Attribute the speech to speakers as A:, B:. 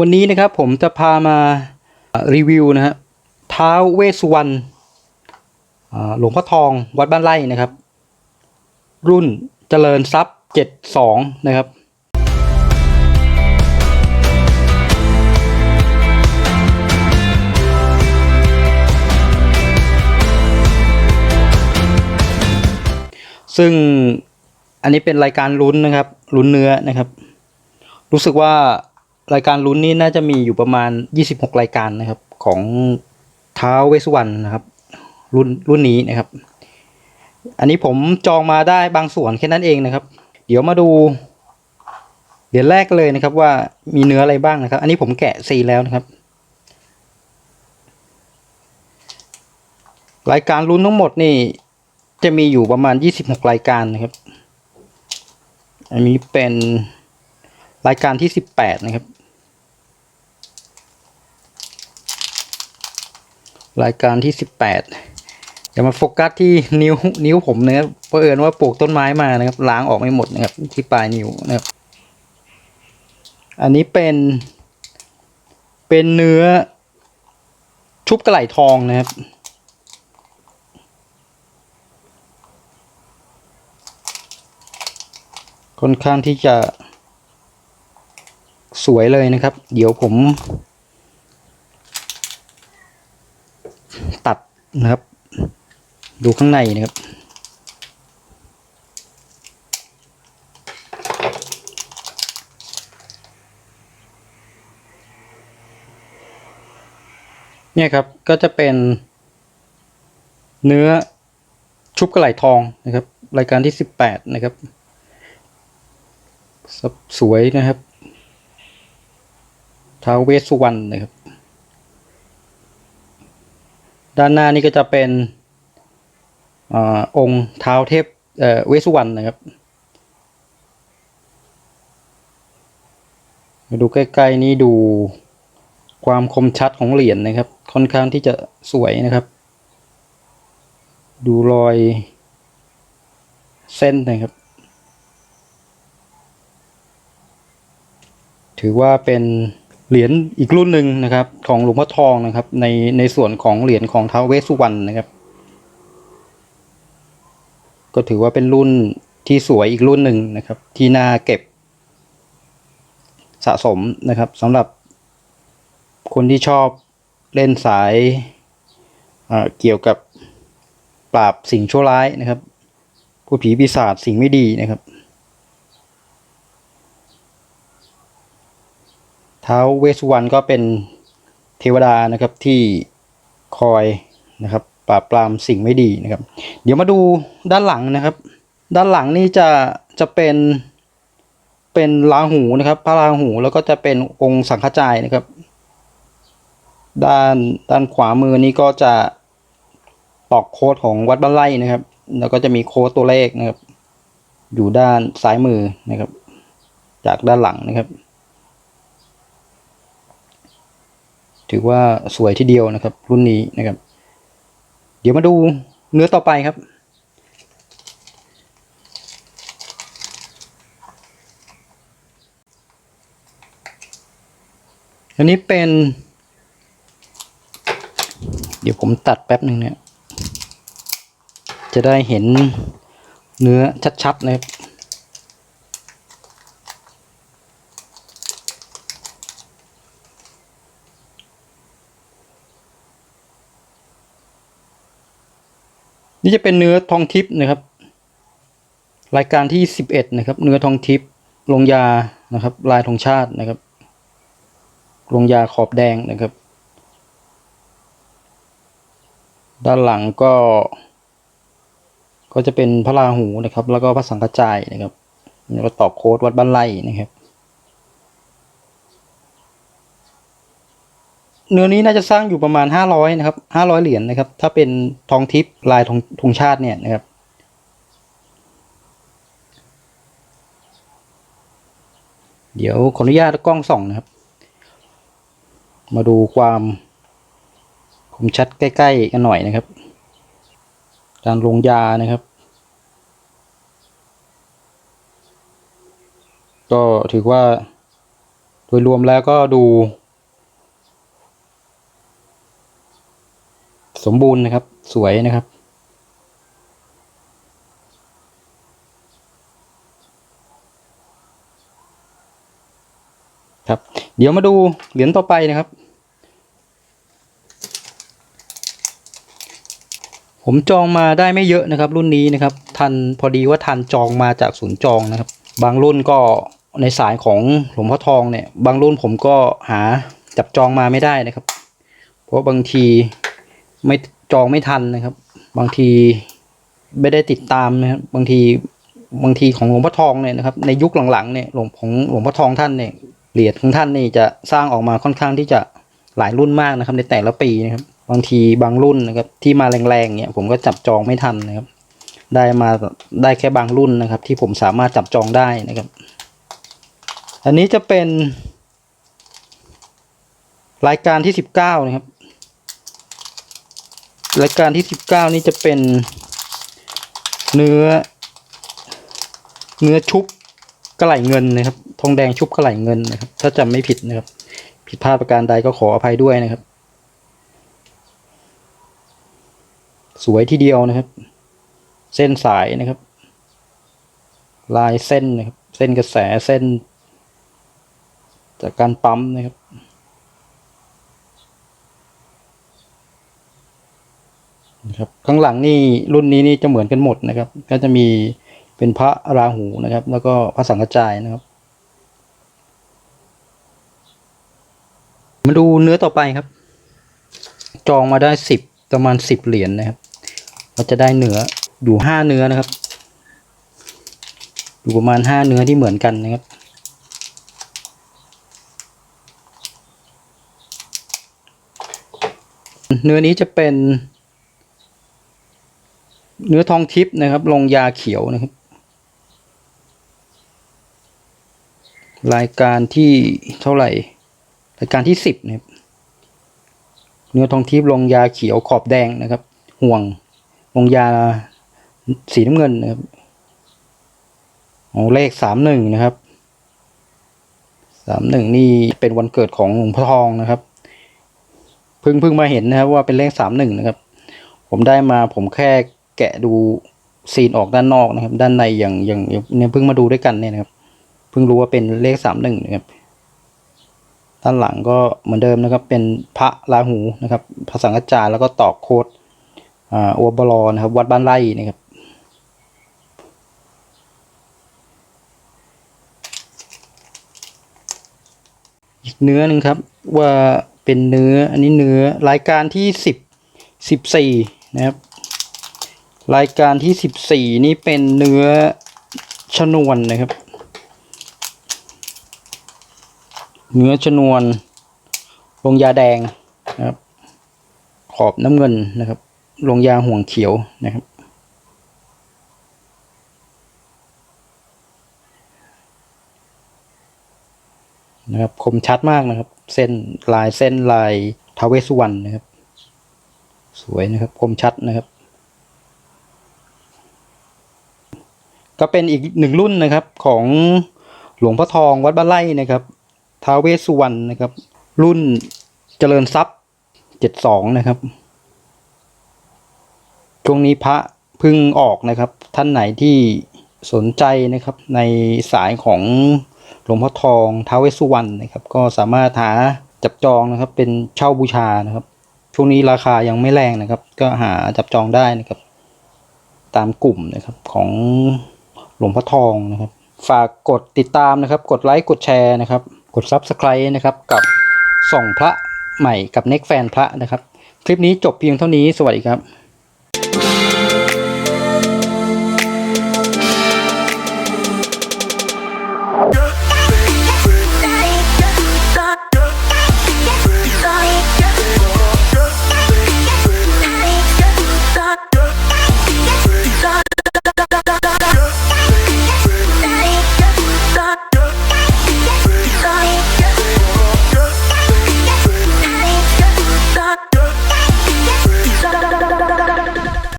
A: วันนี้นะครับผมจะพามารีวิวนะฮะท้าวเวสุวรรณหลวงพ่อทองวัดบ้านไร่นะครับ รุ่นเจริญทรัพย์72นะครับซึ่งอันนี้เป็นรายการลุ้นนะครับลุ้นเนื้อนะครับ รู้สึกว่า รายการลุ้นนี้น่าจะมีอยู่ประมาณ 26 รายการนะครับ ของท้าวเวสวรรณนะครับ รุ่นรุ่นนี้นะครับ อันนี้ผมจองมาได้บางส่วนแค่นั้นเองนะครับ เดี๋ยวมาดูเดี๋ยวแรกเลยนะครับว่ามีเนื้ออะไรบ้างนะครับ อันนี้ผมแกะซีแล้วนะครับ รายการลุ้นทั้งหมดนี่จะมีอยู่ประมาณ 26 รายการนะครับ อันนี้เป็นรายการที่ 18 นะครับ รายการที่ 18อย่ามาโฟกัสที่นิ้วนิ้วผมนะครับเพราะเอิญว่าปลูกต้นไม้มานะครับล้างออกไม่หมดนะครับที่ปลายนิ้วนะครับ อันนี้เป็น เป็นเนื้อชุบกระไหล่ทองนะครับค่อนข้างที่จะสวยเลยนะครับ เดี๋ยวผม ตัด นะครับ ดูข้างในนะครับ เนี่ยครับก็จะเป็น เนื้อชุบกระไหล่ทองนะครับ รายการที่สิบแปดนะครับสวยนะครับท้าวเวสสุวรรณนะครับ ด้านหน้านี่ก็จะเป็นอองค์เท้าเทพเวสสุวรรณนะครับมาดูใกล้ๆนี้ดูความคมชัดของเหรียญนะครับ ค่อนข้างที่จะสวยนะครับ ดูรอยเส้นนะครับ ถือว่าเป็น เหรียญอีกรุ่นหนึ่งนะครับ ของหลวงพ่อทองนะครับ ในในส่วนของเหรียญของท้าวเวสสุวรรณนะครับ ก็ถือว่าเป็นรุ่นที่สวยอีกรุ่นหนึ่งนะครับ ที่น่าเก็บสะสมนะครับสำหรับคนที่ชอบเล่นสายเอ่อเกี่ยวกับปราบสิ่งชั่วร้ายนะครับผู้ผีปีศาจสิ่งไม่ดีนะครับ ท้าวเวสุวรรณก็เป็นเทวดานะครับที่คอยนะครับปราบปรามสิ่งไม่ดีนะครับ เดี๋ยวมาดูด้านหลังนะครับ ด้านหลังนี่จะจะเป็นเป็นราหูนะครับพระราหูแล้วก็จะเป็นองค์สังฆจายนะครับ ด้านด้านขวามือนี้ก็จะตอกโค้ดของวัดบ้านไร่นะครับ แล้วก็จะมีโค้ดตัวเลขนะครับ อยู่ด้านซ้ายมือนะครับ จากด้านหลังนะครับ ถือว่าสวยทีเดียวนะครับ รุ่นนี้นะครับ เดี๋ยวมาดูเนื้อต่อไปครับ อันนี้เป็น เดี๋ยวผมตัดแป๊บหนึ่งเนี่ย จะได้เห็นเนื้อชัดๆนะครับ นี่จะเป็นเนื้อทองทิพย์นะครับ รายการที่สิบเอ็ดนะครับ เนื้อทองทิพย์ลงยานะครับ ลายธงชาตินะครับ ลงยาขอบแดงนะครับ ด้านหลังก็ ก็จะเป็นพระราหูนะครับ แล้วก็พระสังฆจายนะครับแล้วก็ตอกโค้ดวัดบ้านไร่นะครับ เนื้อนี้น่าจะสร้างอยู่ประมาณห้าร้อยนะครับห้าร้อยเหรียญนะครับ ถ้าเป็นทองทิพย์ลายธงธงชาติเนี่ยนะครับ เดี๋ยวขออนุญาตกล้องส่องนะครับ มาดูความคมชัดใกล้ ๆ กันหน่อยนะครับ การลงยานะครับ ก็ถือว่าโดยรวมแล้วก็ดู สมบูรณ์นะครับ สวยนะครับ ครับ เดี๋ยวมาดูเหรียญต่อไปนะครับ ผมจองมาได้ไม่เยอะนะครับ รุ่นนี้นะครับ ทันพอดีว่าทันจองมาจากศูนย์จองนะครับ บางรุ่นก็ในสายของหลวงพ่อทองเนี่ย บางรุ่นผมก็หาจับจองมาไม่ได้นะครับ เพราะบางที ไม่จองไม่ทันนะครับ บางทีไม่ได้ติดตามนะครับบางทีบางทีของหลวงพ่อทองเนี่ยนะครับ ในยุคหลังๆเนี่ยหลวงของหลวงพ่อทองท่านเนี่ยเหรียญของท่านนี่จะสร้างออกมาค่อนข้างที่จะหลายรุ่นมากนะครับ ในแต่ละปีนะครับ บางทีบางรุ่นนะครับ ที่มาแรงๆเนี่ยผมก็จับจองไม่ทันนะครับ ได้มาได้แค่บางรุ่นนะครับ ที่ผมสามารถจับจองได้นะครับ อันนี้จะเป็น รายการที่สิบเก้านะครับ รายการที่สิบเก้านี่จะเป็น เนื้อ เนื้อชุบกระไหลเงินนะครับ ทองแดงชุบกระไหลเงินนะครับ ถ้าจำไม่ผิดนะครับ ผิดพลาดประการใดก็ขออภัยด้วยนะครับ สวยทีเดียวนะครับ เส้นสายนะครับ ลายเส้นนะครับ เส้นกระแสเส้น จากการปั๊มนะครับ นะครับข้างหลังนี่รุ่นนี้นี่จะเหมือนกันหมดนะครับ ก็จะมีเป็นพระราหูนะครับ แล้วก็พระสังฆจายนะครับ มาดูเนื้อต่อไปครับ จองมาได้สิบประมาณสิบเหรียญนะครับเราจะได้เนื้ออยู่ห้าเนื้อนะครับ อยู่ประมาณห้าเนื้อที่เหมือนกันนะครับเนื้อนี้จะเป็น เนื้อทองทิพย์นะครับ ลงยาเขียวนะครับ รายการที่เท่าไหร่ รายการที่สิบนะครับ เนื้อทองทิพย์ลงยาเขียวขอบแดงนะครับ ห่วงลงยาสีน้ำเงินนะครับโอ้เลขสามหนึ่งนะครับสามหนึ่งนี่เป็นวันเกิดของหลวงพ่อทองนะครับ เพิ่งเพิ่งมาเห็นนะครับว่าเป็นเลขสามหนึ่งนะครับ ผมได้มาผมแค่ แกะดูซีนออกด้านนอกนะครับ ด้านในอย่างอย่างเนี่ยเพิ่งมาดูด้วยกันเนี่ยนะครับ เพิ่งรู้ว่าเป็นเลขสามหนึ่งนะครับ ด้านหลังก็เหมือนเดิมนะครับ เป็นพระราหูนะครับพระสังฆจารย์แล้วก็ตอกโคดอ่าอวบลอนะครับ วัดบ้านไร่นะครับอีกเนื้อหนึ่งครับว่าเป็นเนื้ออันนี้เนื้อรายการที่สิบสิบสี่นะครับ รายการที่สิบสี่นี่เป็นเนื้อชนวนนะครับ เนื้อชนวนลงยาแดงนะครับ ขอบน้ำเงินนะครับลงยาห่วงเขียวนะครับ นะครับคมชัดมากนะครับ เส้นลายเส้นลายทาวเวสุวรรณนะครับ สวยนะครับคมชัดนะครับ ก็เป็นอีกหนึ่งรุ่นนะครับของหลวงพ่อทองวัดบ้านไร่นะครับท้าวเวสุวรรณนะครับ รุ่นเจริญทรัพย์เจ็ดสองนะครับช่วงนี้พระเพึ่งออกนะครับ ท่านไหนที่สนใจนะครับในสายของหลวงพ่อทองท้าวเวสุวรรณนะครับ ก็สามารถหาจับจองนะครับ เป็นเช่าบูชานะครับช่วงนี้ราคายังไม่แรงนะครับ ก็หาจับจองได้นะครับ ตามกลุ่มนะครับของ หลวงพ่อทองนะครับ ฝากกดติดตามนะครับ กดไลค์กดแชร์นะครับ กดซับสไคร b ์นะครับ กับส่องพระใหม่กับเน็กแฟนพระนะครับ คลิปนี้จบเพียงเท่านี้สวัสดีครับ